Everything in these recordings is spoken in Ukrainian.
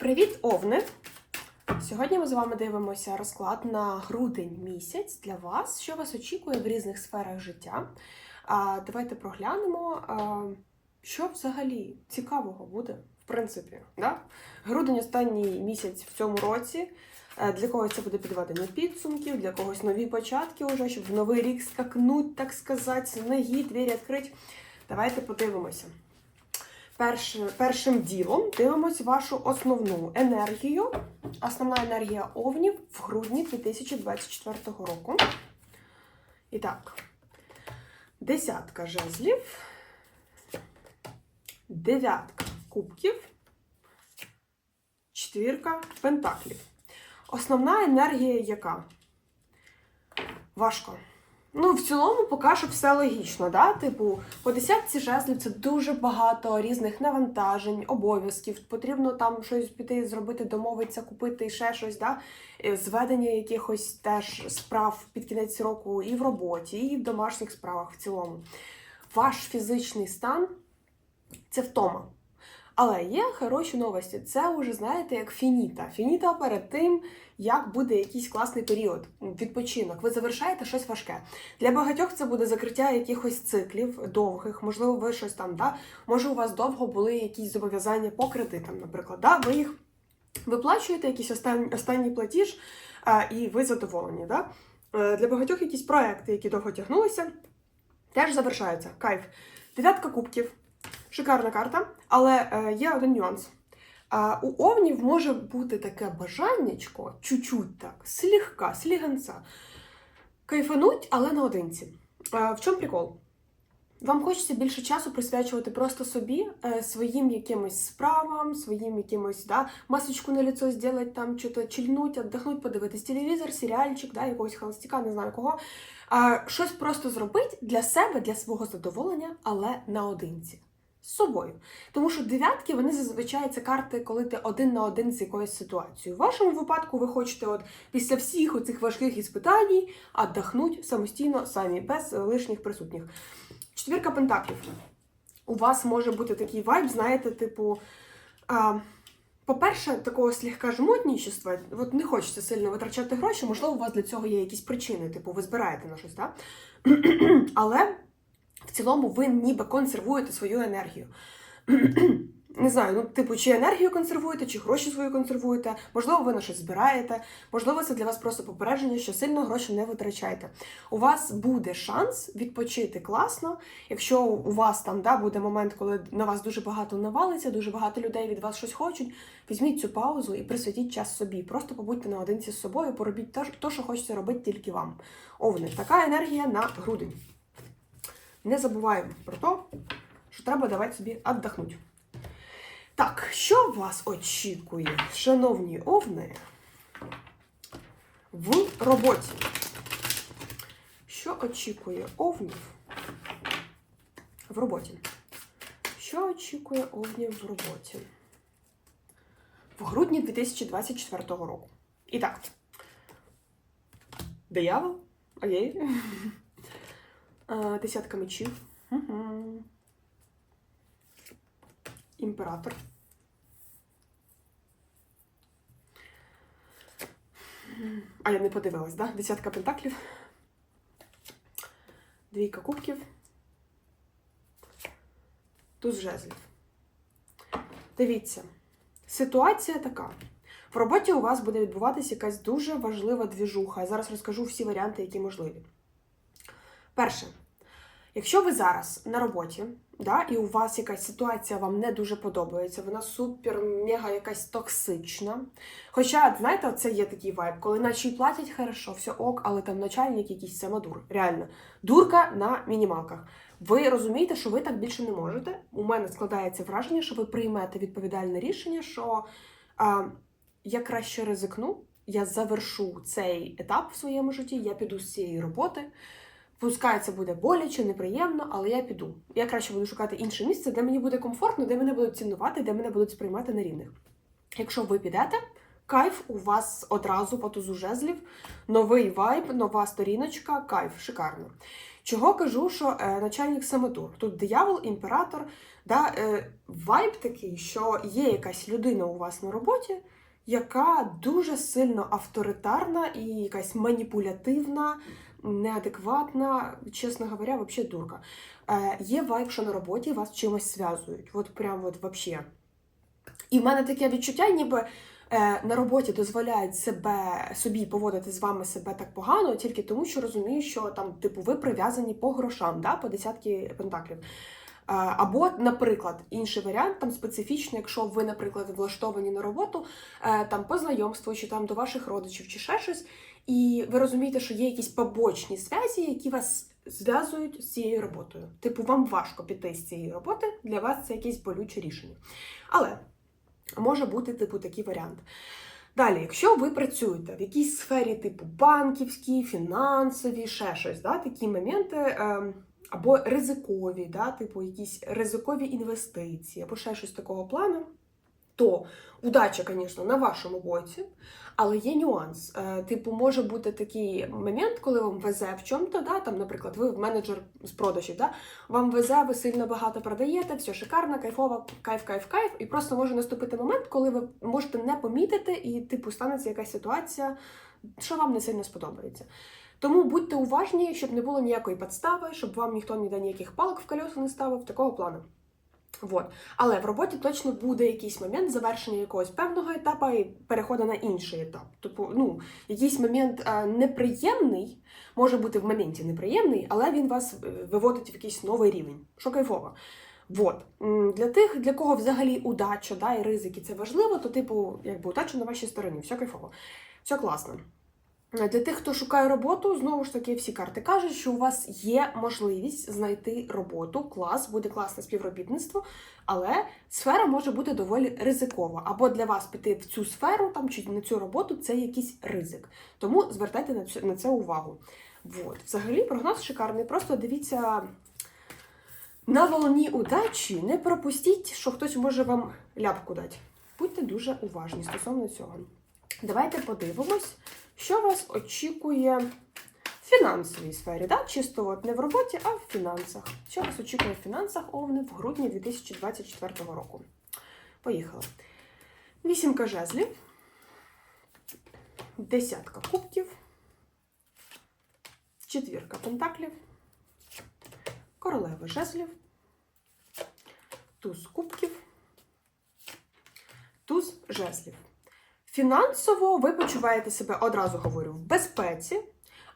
Привіт, Овни! Сьогодні ми з вами дивимося розклад на грудень місяць для вас, що вас очікує в різних сферах життя. А, давайте проглянемо, а, що взагалі цікавого буде, в принципі. Да? Грудень останній місяць в цьому році. Е, Для когось це буде підведення підсумків, для когось нові початки уже, щоб в новий рік скакнуть, так сказати, ноги, двері відкрити. Давайте подивимося. Перш, першим ділом дивимося вашу основну енергію. Основна енергія овнів в грудні 2024 року. І так, десятка жезлів, дев'ятка кубків, четвірка пентаклів. Основна енергія яка? Важко. Ну, в цілому, поки що все логічно, да? Типу, по десятці жезлів це дуже багато різних навантажень, обов'язків. Потрібно там щось піти, зробити, домовитися, купити ще щось, да? Е, зведення якихось теж справ під кінець року і в роботі, і в домашніх справах в цілому. Ваш фізичний стан це втома. Але є хороші новості. Це вже знаєте як фініта. Фініта перед тим, як буде якийсь класний період, відпочинок. Ви завершаєте щось важке. Для багатьох це буде закриття якихось циклів довгих. Можливо, ви щось там, да? може у вас довго були якісь зобов'язання по кредитам, наприклад. Да? Ви їх виплачуєте, якийсь останній, останній платіж, а, і ви задоволені. Да? Е, Для багатьох якісь проекти, які довго тягнулися, теж завершаються. Кайф. Дев'ятка кубків. Шикарна карта, але е, є один нюанс. У овнів може бути таке бажаннячко, чуть-чуть так, слегка, сліганця, кайфануть, але наодинці. В чому прикол? Вам хочеться більше часу присвячувати просто собі, е, своїм якимось справам, своїм якимось, да, масочку на лицо зробити, там, що-то чільнуть, віддохнуть, подивитись телевізор, серіальчик, да, якогось холостяка, не знаю кого. Щось просто зробити для себе, для свого задоволення, але наодинці. З собою. Тому що дев'ятки, вони зазвичай це карти, коли ти один на один з якоюсь ситуацією. В вашому випадку ви хочете от після всіх оцих важких іспитань віддохнути самостійно самі, без лишніх присутніх. Четвірка пентаклів. У вас може бути такий вайб, знаєте, типу. А, по-перше, такого слегка жмотнічества, от не хочеться сильно витрачати гроші, можливо, у вас для цього є якісь причини, типу, ви збираєте на щось, так? Але в цілому ви ніби консервуєте свою енергію. Не знаю, ну, типу, чи енергію консервуєте, чи гроші свої консервуєте, можливо, ви на щось збираєте, можливо, це для вас просто попередження, що сильно гроші не витрачайте. У вас буде шанс відпочити класно, якщо у вас там да, буде момент, коли на вас дуже багато навалиться, дуже багато людей від вас щось хочуть. Візьміть цю паузу і присвятіть час собі. Просто побудьте наодинці з собою, поробіть те, що хочеться робити тільки вам. Овни, така енергія на грудень. Не забуваємо про те, що треба давати собі віддохнути. Так, що вас очікує, шановні овни, в роботі? Що очікує овнів в роботі? Що очікує овнів в роботі? В грудні 2024 року. І так. Диявол? Окей. Е, Десятка мечів. Угу. Імператор. А я не подивилась, да? Десятка пентаклів. Двійка кубків. Туз жезлів. Дивіться, ситуація така. В роботі у вас буде відбуватися якась дуже важлива двіжуха. Я зараз розкажу всі варіанти, які можливі. Перше, якщо ви зараз на роботі, да, і у вас якась ситуація вам не дуже подобається, вона супер, мега якась токсична. Хоча, знаєте, це є такий вайб, коли наче платять хорошо, все ок, але там начальник якийсь самодур. Реально, дурка на мінімалках. Ви розумієте, що ви так більше не можете. У мене складається враження, що ви приймете відповідальне рішення, що а, я краще ризикну, я завершу цей етап в своєму житті, я піду з цієї роботи. Пускай це буде боляче, неприємно, але я піду. Я краще буду шукати інше місце, де мені буде комфортно, де мене будуть цінувати, де мене будуть сприймати на рівних. Якщо ви підете, кайф у вас одразу по тузу жезлів, новий вайб, нова сторіночка, кайф, шикарно. Чого кажу, що е, начальник Самотур? Тут диявол, імператор, Да? Е, вайб такий, що є якась людина у вас на роботі, яка дуже сильно авторитарна і якась маніпулятивна, неадекватна, чесно говоря, вообще дурка. Е, є вайб, що на роботі вас чимось зв'язують. От прям от вообще. І в мене таке відчуття, ніби е, на роботі дозволяють себе собі поводити з вами себе так погано, тільки тому, що розуміють, що там, типу, ви прив'язані по грошам, да, по десятки пентаклів. Е, Або, наприклад, інший варіант, там специфічно, якщо ви, наприклад, влаштовані на роботу, е, там по знайомству, чи там до ваших родичів, чи ще щось, і ви розумієте, що є якісь побочні зв'язі, які вас зв'язують з цією роботою. Типу, вам важко піти з цієї роботи, для вас це якесь болюче рішення. Але може бути, типу, такий варіант. Далі, якщо ви працюєте в якійсь сфері, типу банківській, фінансовій, ще щось, да, такі моменти, ем, або ризикові, да, типу якісь ризикові інвестиції, або ще щось такого плану, то удача, звісно, на вашому боці, але є нюанс. Е, Типу, може бути такий момент, коли вам везе в чому-то, да, там, наприклад, ви менеджер з продажів, да, вам везе, ви сильно багато продаєте, все шикарно, кайфово, кайф, кайф, кайф. І просто може наступити момент, коли ви можете не помітити, і типу станеться якась ситуація, що вам не сильно сподобається. Тому будьте уважні, щоб не було ніякої підстави, щоб вам ніхто ніде ніяких палок в колеса не ставив, такого плану. Вот. Але в роботі точно буде якийсь момент завершення якогось певного етапу і переходу на інший етап. Тобто, ну, якийсь момент е, неприємний, може бути в моменті неприємний, але він вас е, виводить в якийсь новий рівень. Що кайфово. Вот. Для тих, для кого взагалі удача да, і ризики це важливо, то, типу, якби удача на вашій стороні, все кайфово, все класно. Е, Для тих, хто шукає роботу, знову ж таки, всі карти кажуть, що у вас є можливість знайти роботу, клас, буде класне співробітництво, але сфера може бути доволі ризикова. Або для вас піти в цю сферу там чи на цю роботу це якийсь ризик. Тому звертайте на це, увагу. Вот. Взагалі, прогноз шикарний. Просто дивіться на волні удачі, не пропустіть, що хтось може вам ляпку дати. Будьте дуже уважні стосовно цього. Давайте подивимось, що вас очікує в фінансовій сфері, да? чисто от не в роботі, а в фінансах. Що вас очікує в фінансах Овни в грудні 2024 року? Поїхали. Вісімка жезлів, десятка кубків, четвірка пентаклів, королева жезлів, туз кубків, туз жезлів. Фінансово ви почуваєте себе, одразу говорю, в безпеці,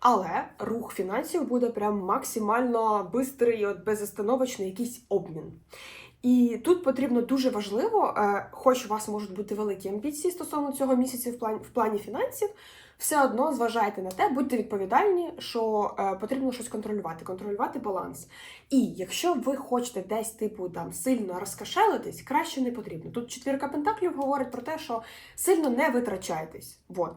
але рух фінансів буде прям максимально бистрий, безостановочний якийсь обмін. І тут потрібно дуже важливо, е, хоч у вас можуть бути великі амбіції стосовно цього місяця в плані, в плані фінансів, все одно зважайте на те, будьте відповідальні, що е, потрібно щось контролювати, контролювати баланс. І якщо ви хочете десь типу там сильно розкашелитись, краще не потрібно. Тут четвірка пентаклів говорить про те, що сильно не витрачайтесь. Вот.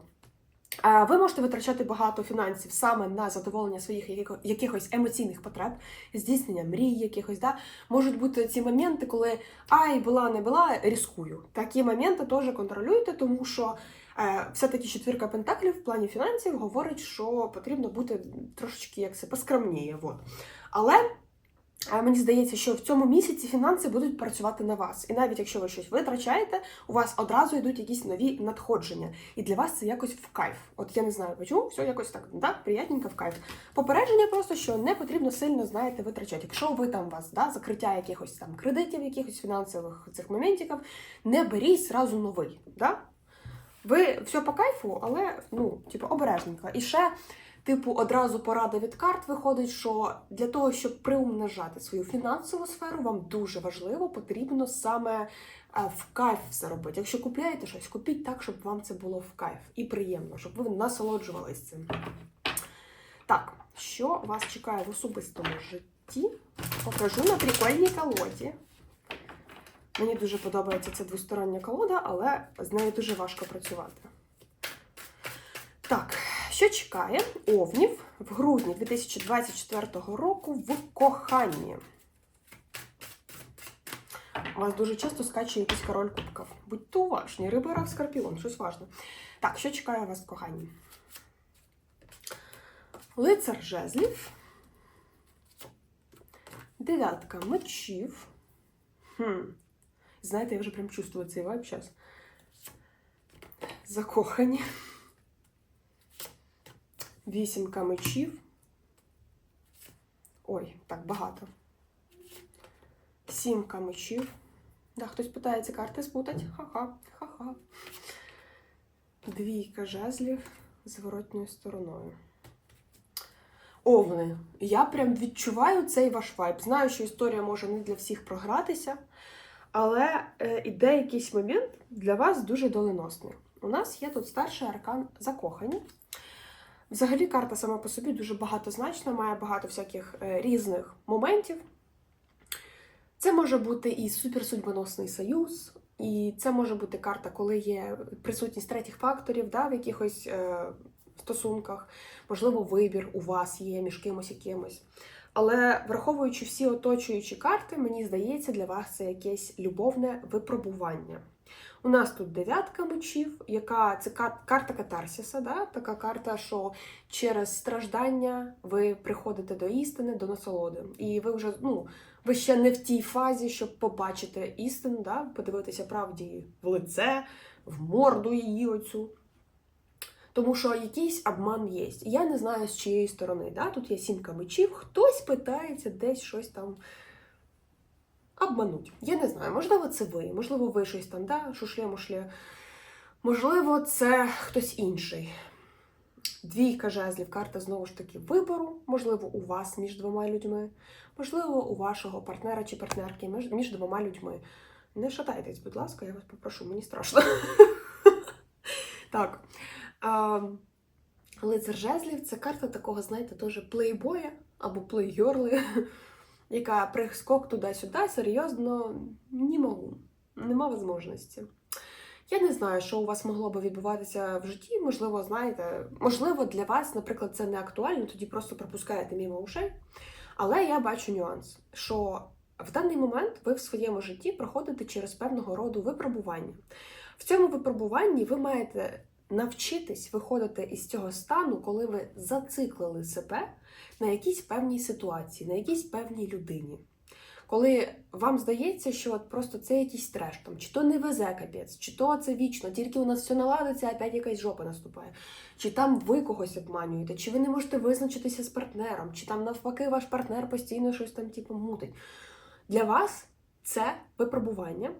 Ви можете витрачати багато фінансів саме на задоволення своїх якихось емоційних потреб, здійснення мрій, якихось. Да? Можуть бути ці моменти, коли ай, була, не була, ризикую. Такі моменти теж контролюйте, тому що е, все-таки четвірка пентаклів в плані фінансів говорить, що потрібно бути трошечки як це поскромніє. Вот. Але мені здається, що в цьому місяці фінанси будуть працювати на вас. І навіть якщо ви щось витрачаєте, у вас одразу йдуть якісь нові надходження. І для вас це якось в кайф. От я не знаю, чому, все якось так, да, приятненько в кайф. Попередження просто, що не потрібно сильно, знаєте, витрачати. Якщо ви там у вас да, закриття якихось там кредитів, якихось фінансових цих моментів, не беріть зразу новий. Да? Ви все по кайфу, але ну, типу, обережненько. І ще Типу, одразу порада від карт виходить, що для того, щоб приумножати свою фінансову сферу, вам дуже важливо, потрібно саме в кайф все робити. Якщо купляєте щось, купіть так, щоб вам це було в кайф і приємно, щоб ви насолоджувалися цим. Так, що вас чекає в особистому житті? Покажу на прикольній колоді. Мені дуже подобається ця двостороння колода, але з нею дуже важко працювати. Так, що чекає овнів в грудні 2024 року в коханні? У вас дуже часто скачує якийсь король кубків. Будьте уважні, риба, рак, скорпіон, щось важне. Так, що чекає вас в? Лицар жезлів, дев'ятка мечів, Хм. Знаєте, я вже прям чувствую цей вайб зараз. Закохані. Вісімка мечів. Ой, так багато. Сімка мечів. Да, хтось питається карти спутать. Ха-ха, ха-ха. Двійка жезлів зворотньою стороною. Овни. Я прям відчуваю цей ваш вайб. Знаю, що історія може не для всіх програтися, але е, іде якийсь момент для вас дуже доленосний. У нас є тут старший аркан закохані. Взагалі, карта сама по собі дуже багатозначна, має багато всяких е, різних моментів. Це може бути і суперсудьбоносний союз, і це може бути карта, коли є присутність третіх факторів да, в якихось е, стосунках, можливо, вибір у вас є між кимось і кимось. Але враховуючи всі оточуючі карти, мені здається, для вас це якесь любовне випробування. У нас тут дев'ятка мечів, яка це карта катарсіса, да? така карта, що через страждання ви приходите до істини, до насолоди. І ви вже ну, ви ще не в тій фазі, щоб побачити істину, да? подивитися правді в лице, в морду її оцю. Тому що якийсь обман є. Я не знаю, з чиєї сторони. Да? Тут є сімка мечів, хтось питається десь щось там обмануть. Я не знаю, можливо, це ви, можливо, ви щось там, да? шушлє-мушлє. Можливо, це хтось інший. Двійка жезлів, карта знову ж таки вибору, можливо, у вас між двома людьми, можливо, у вашого партнера чи партнерки між, двома людьми. Не шатайтесь, будь ласка, я вас попрошу, мені страшно. Так. Лицар жезлів це карта такого, знаєте, теж плейбоя або плейгерли, яка прискок туди-сюди, серйозно не можу. Нема можливості. Я не знаю, що у вас могло би відбуватися в житті. Можливо, знаєте, можливо, для вас, наприклад, це не актуально, тоді просто пропускаєте мимо ушей. Але я бачу нюанс, що в даний момент ви в своєму житті проходите через певного роду випробування. В цьому випробуванні ви маєте навчитись виходити із цього стану, коли ви зациклили себе на якійсь певній ситуації, на якійсь певній людині. Коли вам здається, що от просто це якийсь треш, там, чи то не везе капець, чи то це вічно, тільки у нас все наладиться, а опять якась жопа наступає. Чи там ви когось обманюєте, чи ви не можете визначитися з партнером, чи там навпаки ваш партнер постійно щось там типу мутить. Для вас це випробування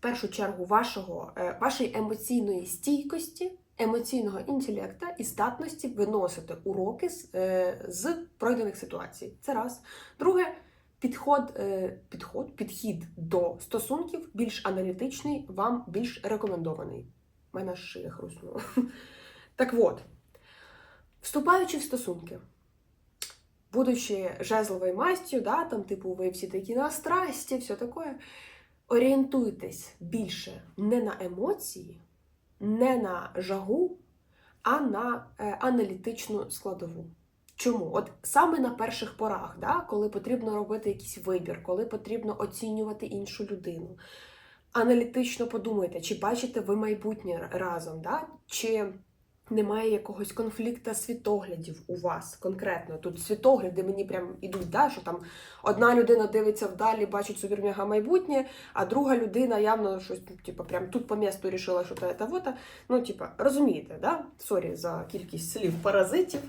першу чергу вашого, е, вашої емоційної стійкості, емоційного інтелекту і здатності виносити уроки з, е, з пройдених ситуацій. Це раз. Друге, підход, е, підход, підхід до стосунків більш аналітичний, вам більш рекомендований. У мене шия хрустнула. Так от, вступаючи в стосунки, будучи жезловою мастю, да, там, типу, ви всі такі на страсті, все таке, орієнтуйтесь більше не на емоції, не на жагу, а на е, аналітичну складову. Чому? От саме на перших порах, да, коли потрібно робити якийсь вибір, коли потрібно оцінювати іншу людину. Аналітично подумайте, чи бачите ви майбутнє разом, да? чи немає якогось конфлікту світоглядів у вас конкретно. Тут світогляди мені прям ідуть, да? що там одна людина дивиться вдалі, бачить собі майбутнє, а друга людина явно щось, типу, прям тут по місту рішила, що то, то, то. Ну, типу, розумієте, да? Сорі за кількість слів паразитів.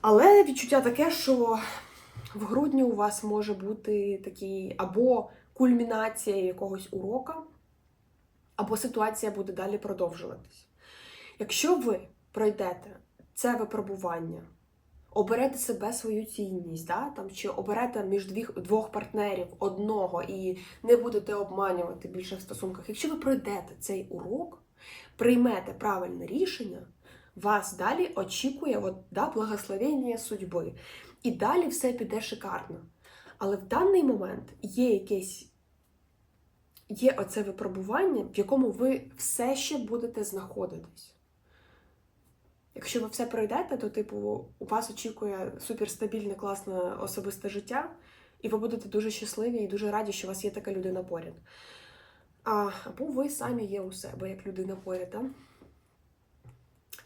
Але відчуття таке, що в грудні у вас може бути такий або кульмінація якогось урока, або ситуація буде далі продовжуватись. Якщо ви пройдете це випробування, оберете себе свою цінність, да, там, чи оберете між двіх, двох партнерів одного і не будете обманювати більше в стосунках, якщо ви пройдете цей урок, приймете правильне рішення, вас далі очікує от, да, благословення судьби. І далі все піде шикарно. Але в даний момент є якесь є оце випробування, в якому ви все ще будете знаходитись. Якщо ви все пройдете, то, типу, у вас очікує суперстабільне, класне особисте життя, і ви будете дуже щасливі і дуже раді, що у вас є така людина поряд. А, або ви самі є у себе, як людина поряд. Да?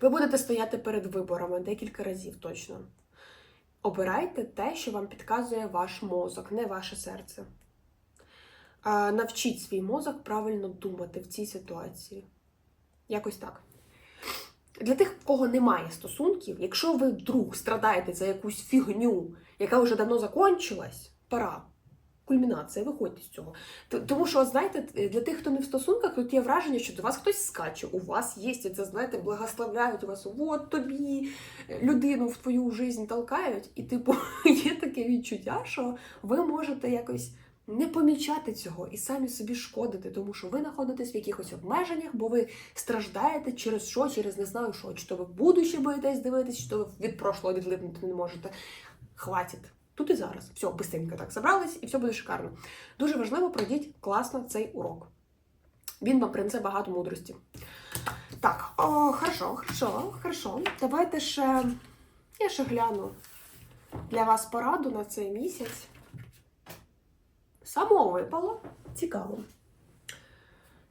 Ви будете стояти перед виборами декілька разів точно. Обирайте те, що вам підказує ваш мозок, не ваше серце. Навчіть свій мозок правильно думати в цій ситуації. Якось так. Для тих, в кого немає стосунків, якщо ви вдруг страдаєте за якусь фігню, яка вже давно закончилась, пора. Кульмінація, виходьте з цього. Тому що, знаєте, для тих, хто не в стосунках, тут є враження, що до вас хтось скаче, у вас є, це, знаєте, благословляють вас, от тобі людину в твою жизнь толкають, і, типу, є таке відчуття, що ви можете якось не помічати цього і самі собі шкодити, тому що ви знаходитесь в якихось обмеженнях, бо ви страждаєте через що, через не знаю що, чи то ви в будуще боїтесь дивитись, чи то ви від прошлого відлипнути не можете. Хватить. Тут і зараз. Все, быстренько так забрались, і все буде шикарно. Дуже важливо пройдіть класно цей урок. Він вам принесе багато мудрості. Так, о, хорошо, хорошо, хорошо. Давайте ще. Я ще гляну для вас пораду на цей місяць. Само випало. Цікаво.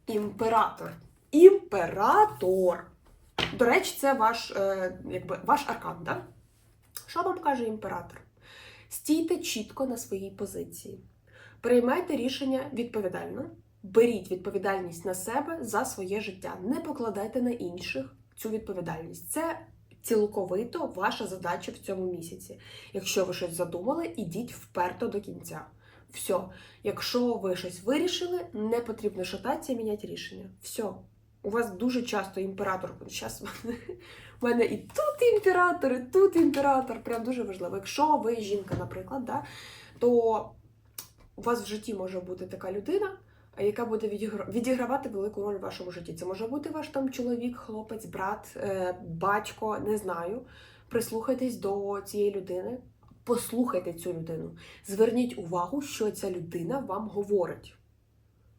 Імператор. Імператор. До речі, це ваш, е, якби, ваш аркан, так? Що вам каже імператор? Стійте чітко на своїй позиції. Приймайте рішення відповідально. Беріть відповідальність на себе за своє життя. Не покладайте на інших цю відповідальність. Це цілковито ваша задача в цьому місяці. Якщо ви щось задумали, ідіть вперто до кінця. Все. Якщо ви щось вирішили, не потрібно шататися і міняти рішення. Все. У вас дуже часто імператор. Зараз у мене і тут імператор, і тут імператор. Прям дуже важливо. Якщо ви жінка, наприклад, да, то у вас в житті може бути така людина, яка буде відігравати велику роль в вашому житті. Це може бути ваш там чоловік, хлопець, брат, е, батько, не знаю. Прислухайтесь до цієї людини, послухайте цю людину. Зверніть увагу, що ця людина вам говорить.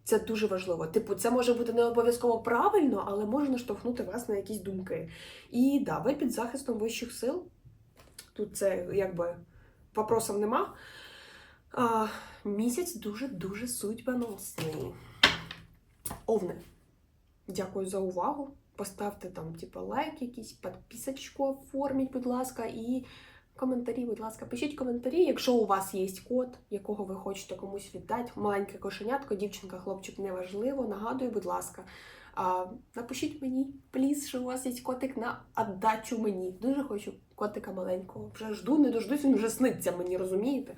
Це дуже важливо. Типу, це може бути не обов'язково правильно, але може наштовхнути вас на якісь думки. І да, ви під захистом вищих сил. Тут це якби вопросів нема. А, місяць дуже-дуже судьбоносний. Овни. Дякую за увагу. Поставте там, типу, лайк якийсь, підписочку оформіть, будь ласка, і коментарі, будь ласка, пишіть коментарі, якщо у вас є кот, якого ви хочете комусь віддати, маленьке кошенятко, дівчинка, хлопчик, неважливо. Нагадую, будь ласка. А, напишіть мені, пліз, що у вас є котик на віддачу мені. Дуже хочу котика маленького. Вже жду, не дождусь, він вже сниться мені, розумієте?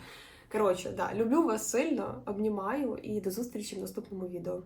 Коротше, да, люблю вас сильно, обнімаю і до зустрічі в наступному відео.